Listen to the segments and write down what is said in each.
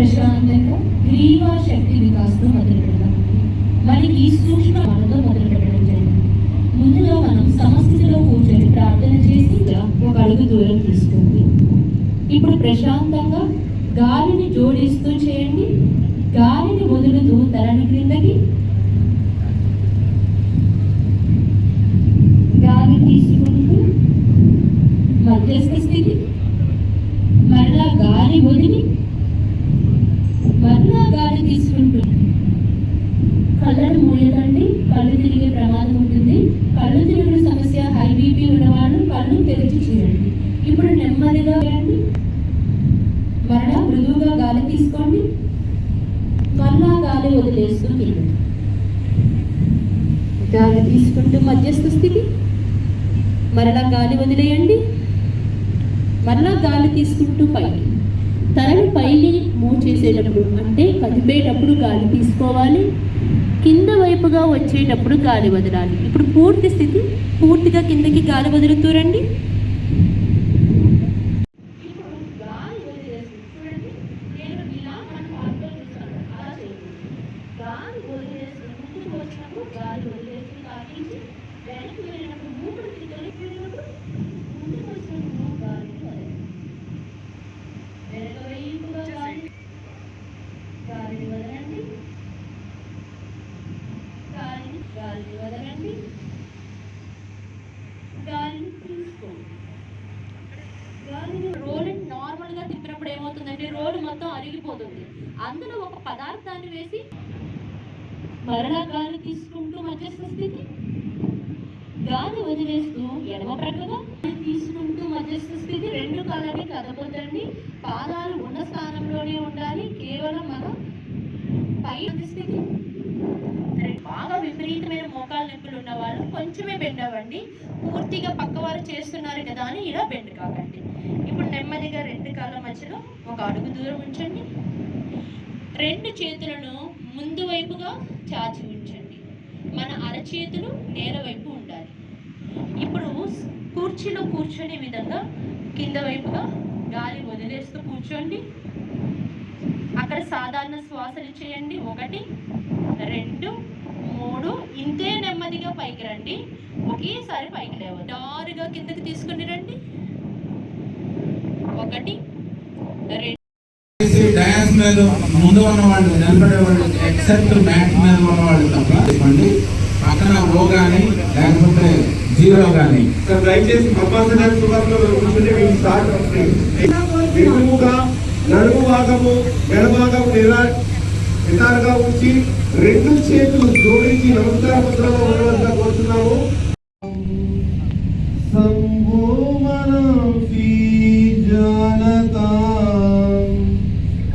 ప్రశాంతంగా గ్రీవ శక్తి వికాస్తో మొదలు పెడదాం మనకి సూక్ష్మ మనతో మొదలు పెట్టడం జరిగింది. ముందుగా మనం సమస్యలో కూర్చొని ప్రార్థన చేసి ఒక అడుగు దూరం తీసుకోండి. ఇప్పుడు ప్రశాంతంగా గాలిని జోడిస్తూ చేయండి. గాలిని వదులుతూ తలని క్రిందకి. గాలి తీసుకుంటూ మధ్యస్థ స్థితి మరలా గాలి వదిలి మరలా గాలి తీసుకుంటూ కళ్ళను మూయకండి కళ్ళు తిరిగే ప్రమాదం ఉంటుంది కళ్ళు తిరుగుడు సమస్య హై బీపీ ఉన్నవాళ్ళు కళ్ళు తెరిచి చేయండి ఇప్పుడు నెమ్మదిగా వేయండి మరలా మృదువుగా గాలి తీసుకోండి మరలా గాలి వదిలేస్తూ గాలి తీసుకుంటూ మధ్యస్థ స్థితి. మరలా గాలి వదిలేయండి. మరలా గాలి తీసుకుంటూ పైకి. తలని పైకి మూవ్ చేసేటప్పుడు అంటే కదిపేటప్పుడు గాలి తీసుకోవాలి. కింద వైపుగా వచ్చేటప్పుడు గాలి వదలాలి. ఇప్పుడు పూర్తి స్థితి పూర్తిగా కిందకి గాలి వదులుతూ రండి గాలి వదిలేసి ముందుకు వచ్చినప్పుడు గాలి వదిలేసి కాకించి వెనక్కి వెళ్ళినప్పుడు మూపుడు తిరిగి వెళ్ళినప్పుడు ముందుకు వచ్చినప్పుడు గాలి వదలండి వెనక వైపుగా గాలి గాలిని వదలండి గాలిని గాలిని వదలండి గాలిని తీసుకోండి గాలిని రోడ్ నార్మల్గా తిప్పినప్పుడు ఏమవుతుందంటే రోడ్డు మొత్తం అరిగిపోతుంది. అందులో ఒక పదార్థాన్ని వేసి మరలా గాలి తీసుకుంటూ మధ్యస్థ స్థితి. గాలి వదిలేస్తూ ఎడమ ప్రక్కగా తీసుకుంటూ మధ్యస్థ స్థితి. రెండు కాలని కదపొద్దండి. పాదాలు ఉన్న స్థానంలోనే ఉండాలి. కేవలం మనం పై స్థితి. బాగా విపరీతమైన మోకాలు నొప్పులు ఉన్న వాళ్ళు కొంచెమే బెండ్ అవ్వండి. పూర్తిగా పక్కవారు చేస్తున్నారు కదా అని ఇలా బెండ్ కాకండి. ఇప్పుడు నెమ్మదిగా రెండు కాళ్ళ మధ్యలో ఒక అడుగు దూరం ఉంచండి. రెండు చేతులను ముందు వైపుగా చాచి ఉంచండి. మన అరచేతులు నేల వైపు ఉండాలి. ఇప్పుడు కుర్చీలో కూర్చునే విధంగా కింద వైపుగా గాలి వదిలేస్తూ కూర్చోండి. సాధారణ శ్వాసలు చేయండి ఒకటి రెండు మూడు. ఇంతే నెమ్మదిగా పైకి రండి. ఒకేసారి పైకి లేవ దారుగా కిందకి తీసుకుని రండి. ఒకటి రెండు. డయాస్ మీద ముందు ఉన్న వాళ్ళు నిలబడే వాళ్ళు ఎక్సెప్ట్ మ్యాట్ మీద ఉన్న వాళ్ళు తప్ప చెప్పండి. పక్కన ఓ కానీ లేకపోతే జీరో కానీ ఇక్కడ దయచేసి కంపల్సరీ మేము స్టార్ట్ నిలువుగా నడుము భాగము మెడ భాగము నిలా నిటారుగా ఉంచి రెండు చేతులు జోడించి నమస్కార ముద్రలో ఉండవలసిన కోరుతున్నాము.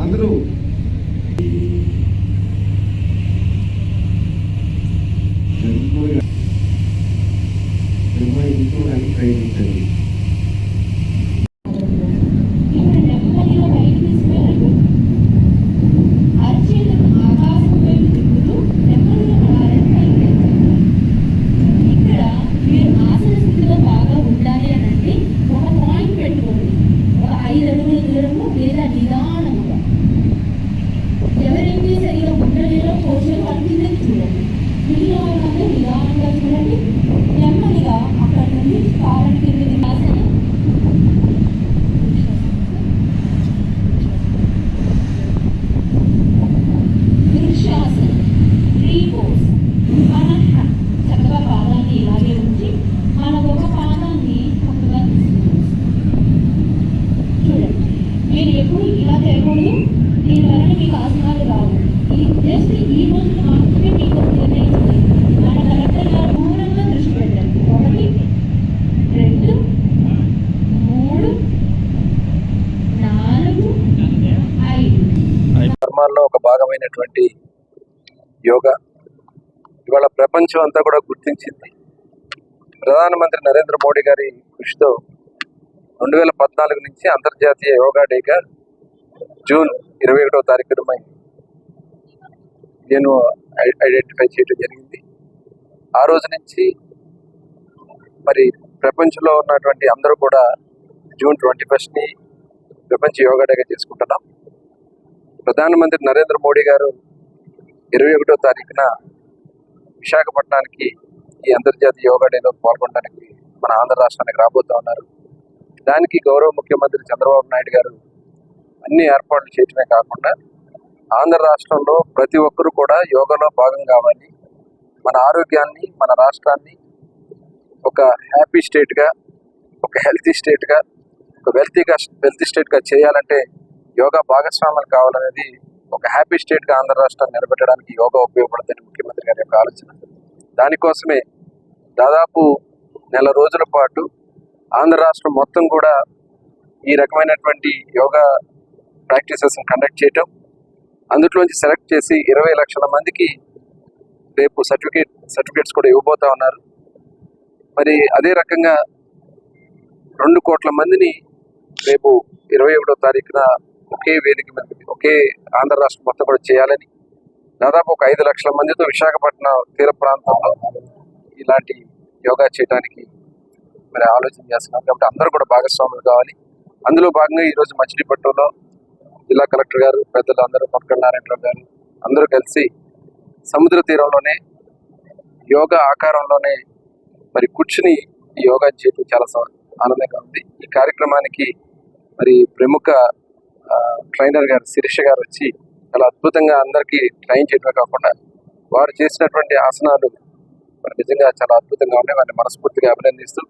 అందరూ. ప్రయత్నించండి ఇప్పుడు నెమ్మదిగా పైకి తీసుకెళ్ళండి అరచేతులు ఆకాశం వైపు తిప్పుతూ నెమ్మదిగా నడవాలని పైకి లేపండి. ఇక్కడ మీరు ఆసన స్థితిలో బాగా ఉండాలి అని అంటే ఒక పాయింట్ పెట్టుకోండి ఒక ఐదు అడుగుల దూరంలో లేదా నిదానంగా ఎవరైతే సరిగా ఉండలేరో కూర్చొని వాళ్ళ కిందకి చూడండి మిగిలిన వాళ్ళందరూ నిదానంగా చూడండి. నెమ్మదిగా అక్కడ నుండి కాలం కిందకి ఆసన వృక్షాసనం ట్రీ పోస్ మన చక్కగా పాదాన్ని ఇలాగే ఉంచి మన ఒక పాదాన్ని చక్కగా చూడండి. మీరు ఎప్పుడు ఇలా తిరగకూడదు దీనివల్ల వలన మీకు ఆసనాలు రావు. ఈ జస్ట్ ఈ రోజు మాత్రమే మీకు నిర్ణయిస్తుంది మన కలెక్టర్ గారు దూరంగా దృష్టి పెట్టండి ఒకటి రెండు మూడు నాలుగు ఐదు ధర్మాల్లో ఒక భాగమైనటువంటి యోగా. ఇవాళ ప్రపంచం అంతా కూడా గుర్తించింది. ప్రధానమంత్రి నరేంద్ర మోడీ గారి కృషితో రెండు వేల పద్నాలుగు నుంచి అంతర్జాతీయ యోగా డేగా జూన్ ఇరవై ఒకటో తారీఖున నేను ఐ- ఐడెంటిఫై చేయడం జరిగింది. ఆ రోజు నుంచి మరి ప్రపంచంలో ఉన్నటువంటి అందరూ కూడా జూన్ ట్వంటీ ఫస్ట్ని ప్రపంచ యోగా డేగా చేసుకుంటున్నాం. ప్రధానమంత్రి నరేంద్ర మోడీ గారు ఇరవై ఒకటో తారీఖున విశాఖపట్నానికి ఈ అంతర్జాతీయ యోగా డేలో పాల్గొనడానికి మన ఆంధ్ర రాష్ట్రానికి రాబోతా ఉన్నారు. దానికి గౌరవ ముఖ్యమంత్రి చంద్రబాబు నాయుడు గారు అన్ని ఏర్పాట్లు చేయటమే కాకుండా ఆంధ్ర రాష్ట్రంలో ప్రతి ఒక్కరూ కూడా యోగాలో భాగం కావాలి. మన ఆరోగ్యాన్ని మన రాష్ట్రాన్ని ఒక హ్యాపీ స్టేట్గా ఒక హెల్తీ స్టేట్గా ఒక వెల్తీగా వెల్తీ స్టేట్గా చేయాలంటే యోగా భాగస్వాములు కావాలనేది ఒక హ్యాపీ స్టేట్గా ఆంధ్ర రాష్ట్రాన్ని నిలబెట్టడానికి యోగా ఉపయోగపడుతుంది ముఖ్యమంత్రి గారి యొక్క ఆలోచన. దానికోసమే దాదాపు నెల రోజుల పాటు ఆంధ్ర రాష్ట్రం మొత్తం కూడా ఈ రకమైనటువంటి యోగా ప్రాక్టీసెస్ కండక్ట్ చేయటం అందులోంచి సెలెక్ట్ చేసి ఇరవై లక్షల మందికి రేపు సర్టిఫికేట్ సర్టిఫికేట్స్ కూడా ఇవ్వబోతా ఉన్నారు. మరి అదే రకంగా రెండు కోట్ల మందిని రేపు ఇరవై ఒకటో తారీఖున ఒకే వేదిక మీద ఒకే ఆంధ్ర రాష్ట్రం మొత్తం కూడా చేయాలని దాదాపు ఒక ఐదు లక్షల మందితో విశాఖపట్నం తీర ప్రాంతంలో ఇలాంటి యోగా చేయడానికి మరి ఆలోచన చేస్తున్నాం కాబట్టి అందరూ కూడా భాగస్వాములు కావాలి. అందులో భాగంగా ఈరోజు మచిలీపట్నంలో జిల్లా కలెక్టర్ గారు పెద్దలు అందరూ పక్కన నారాయణరావు గారు అందరూ కలిసి సముద్ర తీరంలోనే యోగా ఆకారంలోనే మరి కూర్చుని యోగా చేయడం చాలా ఆనందంగా ఉంది. ఈ కార్యక్రమానికి మరి ప్రముఖ ట్రైనర్ గారు శిరీష గారు వచ్చి చాలా అద్భుతంగా అందరికీ ట్రైన్ చేయడమే కాకుండా వారు చేసినటువంటి ఆసనాలు మరి నిజంగా చాలా అద్భుతంగా ఉన్నాయి. వారిని మనస్ఫూర్తిగా అభినందిస్తూ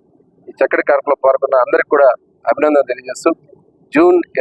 ఈ చక్కటి కార్యక్రమంలో పాల్గొన్న అందరికి కూడా అభినందన తెలియజేస్తూ జూన్